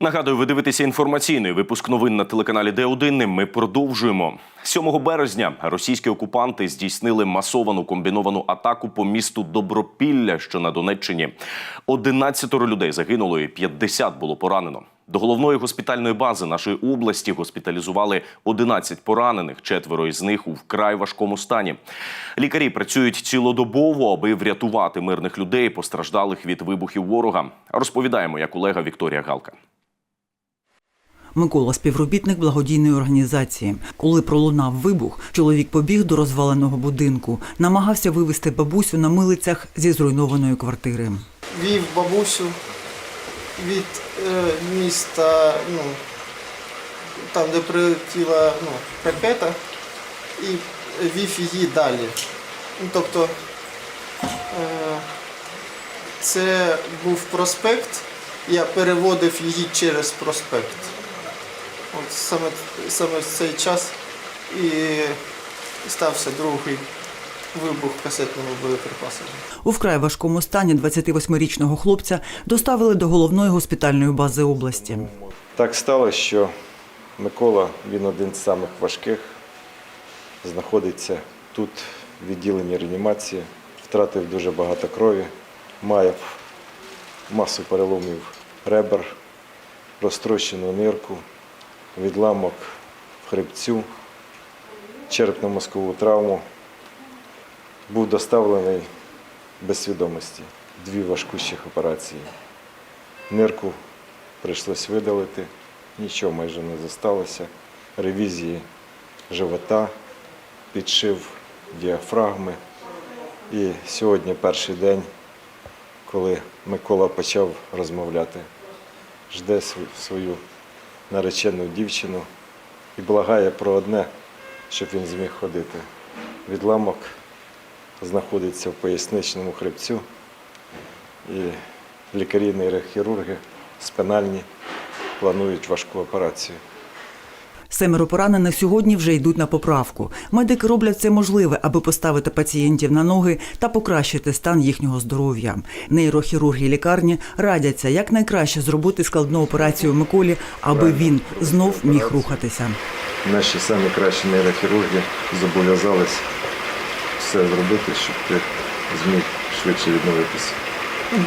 Нагадую, ви дивитеся інформаційний випуск новин на телеканалі Д1. Ми продовжуємо 7 березня. Російські окупанти здійснили масовану комбіновану атаку по місту Добропілля, що на Донеччині. 11 людей загинуло і 50 було поранено. До головної госпітальної бази нашої області госпіталізували 11 поранених. Четверо із них у вкрай важкому стані. Лікарі працюють цілодобово, аби врятувати мирних людей, постраждалих від вибухів ворога. Розповідаємо, як колега Вікторія Галка. Микола співробітник благодійної організації. Коли пролунав вибух, чоловік побіг до розваленого будинку, намагався вивезти бабусю на милицях зі зруйнованої квартири. вів бабусю від е, міста, ну, там, де прилетіла ну, ракета, і вів її далі. Ну, тобто е, це був проспект, я переводив її через проспект. От саме, саме в цей час і стався другий вибух касетними боєприпасами. У вкрай важкому стані 28-річного хлопця доставили до головної госпітальної бази області. Так сталося, що Микола, він один з самих важких, знаходиться тут, в відділенні реанімації, втратив дуже багато крові, має масу переломів ребер, розтрощену нирку, відламок в хребцю, черепно-мозкову травму. Був доставлений без свідомості. Дві важкущих операції. Нирку прийшлось видалити, нічого майже не зосталося. Ревізії живота, підшив діафрагми. І сьогодні перший день, коли Микола почав розмовляти, жде свою наречену дівчину і благає про одне, щоб він зміг ходити. Відламок знаходиться в поясничному хребцю. І лікарі нейрохірурги спинальні планують важку операцію. Семеро поранених сьогодні вже йдуть на поправку. Медики роблять все можливе, аби поставити пацієнтів на ноги та покращити стан їхнього здоров'я. Нейрохірурги лікарні радяться якнайкраще зробити складну операцію Миколі, аби він знов міг рухатися. Наші самі кращі нейрохірурги зобов'язались все зробити, щоб ти зміг швидше відновитися.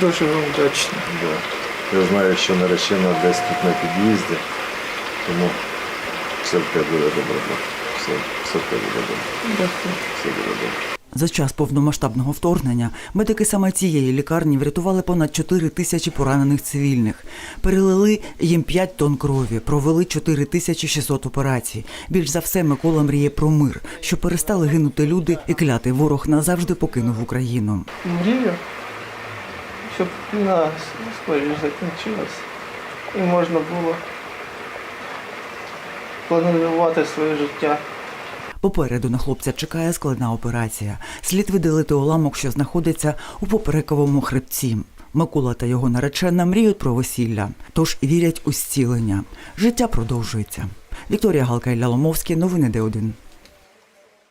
Дуже вам вдячний. Да. Я знаю, що наречена десь тут на під'їзді, тому буде добре. Все, все в тебе буде добре. Все буде добре. За час повномасштабного вторгнення медики саме цієї лікарні врятували понад 4 тисячі поранених цивільних, перелили їм 5 тонн крові, провели 4600 операцій. Більш за все, Микола мріє про мир, щоб перестали гинути люди і клятий ворог назавжди покинув Україну. Мрію, щоб війна скоріше закінчилась і можна було планувати своє життя. Попереду на хлопця чекає складна операція. Слід видалити уламок, що знаходиться у поперековому хребці. Микола та його наречена мріють про весілля, тож вірять у зцілення. Життя продовжується. Вікторія Галка Ілля Ломовський, новини Д1.